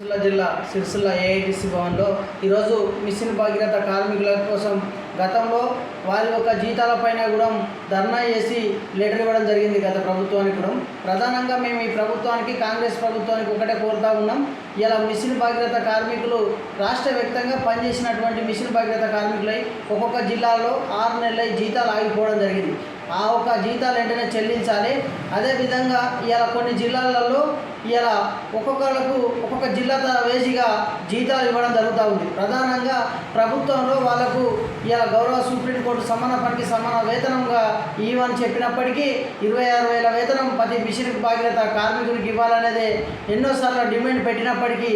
సిరిసిల్ల జిల్లా సిరిసిల్ల ఏఐటిసి భవన్లో ఈరోజు మిషన్ భగీరథ కార్మికుల కోసం గతంలో వారి యొక్క జీతాలపైన కూడా ధర్నా చేసి లెటర్ ఇవ్వడం జరిగింది గత ప్రభుత్వానికి కూడా. ప్రధానంగా మేము ఈ ప్రభుత్వానికి కాంగ్రెస్ ప్రభుత్వానికి ఒకటే కోరుతా ఉన్నాం. ఇలా మిషన్ భగీరథ కార్మికులు రాష్ట్ర వ్యాప్తంగా పనిచేసినటువంటి మిషన్ భగీరథ కార్మికులై ఒక్కొక్క జిల్లాలో ఆరు నెలల జీతాలు ఆగిపోవడం జరిగింది. ఆ ఒక్క జీతాలు వెంటనే చెల్లించాలి. అదేవిధంగా ఇలా కొన్ని జిల్లాలలో ఇలా ఒక్కొక్కళ్ళకు ఒక్కొక్క జిల్లా వేసిగా జీతాలు ఇవ్వడం జరుగుతూ ఉంది. ప్రధానంగా ప్రభుత్వంలో వాళ్ళకు ఇలా గౌరవ సుప్రీంకోర్టు సమాన పనికి సమాన వేతనంగా ఇవ్వని చెప్పినప్పటికీ ఇరవై ఆరు వేల వేతనం ప్రతి మిషన్ బాధ్యత కార్మికుడికి ఇవ్వాలనేది ఎన్నోసార్లు డిమాండ్ పెట్టినప్పటికీ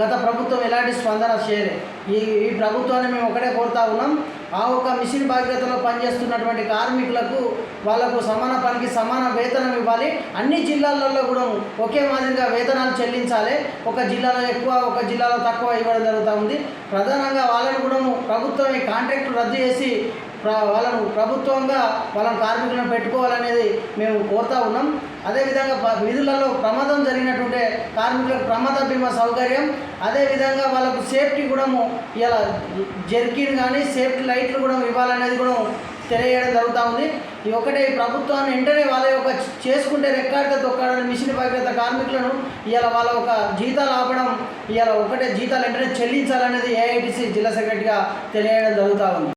గత ప్రభుత్వం ఎలాంటి స్పందన చేయలేదు ఈ ఈ ప్రభుత్వాన్ని మేము ఒకటే కోరుతా ఉన్నాం. ఆ ఒక్క మిషన్ బాధ్యతలో పనిచేస్తున్నటువంటి కార్మికులకు వాళ్ళకు సమాన పనికి సమాన వేతనం ఇవ్వాలి. అన్ని జిల్లాలలో కూడా ఒకే మాదిరిగా వేతనాలు చెల్లించాలి. ఒక జిల్లాలో ఎక్కువ ఒక జిల్లాలో తక్కువ ఇవ్వడం జరుగుతూ ఉంది. ప్రధానంగా వాళ్ళని కూడా ప్రభుత్వం ఈ కాంట్రాక్ట్ రద్దు చేసి వాళ్ళను ప్రభుత్వంగా వాళ్ళని కార్మికులను పెట్టుకోవాలనేది మేము కోరుతా ఉన్నాం. అదేవిధంగా విధులలో ప్రమాదం జరిగినటువంటి కార్మికులకు ప్రమాద బీమా సౌకర్యం. అదేవిధంగా వాళ్ళకు సేఫ్టీ కూడా ఇలా జర్కిన్ కానీ సేఫ్టీ లైట్లు కూడా ఇవ్వాలనేది కూడా తెలియజేయడం జరుగుతూ ఉంది. ఈ ఒకటే ఈ ప్రభుత్వాన్ని వెంటనే వాళ్ళ యొక్క చేసుకుంటే రెక్కాడితే తొక్కాడని మిషన్ భగీరథ కార్మికులను ఇవాళ వాళ్ళ ఒక జీతాలు ఆపడం ఇవాళ ఒకటే జీతాలు వెంటనే చెల్లించాలనేది ఏఐటీసీ జిల్లా సెక్రటరీగా తెలియజేయడం జరుగుతూ ఉంది.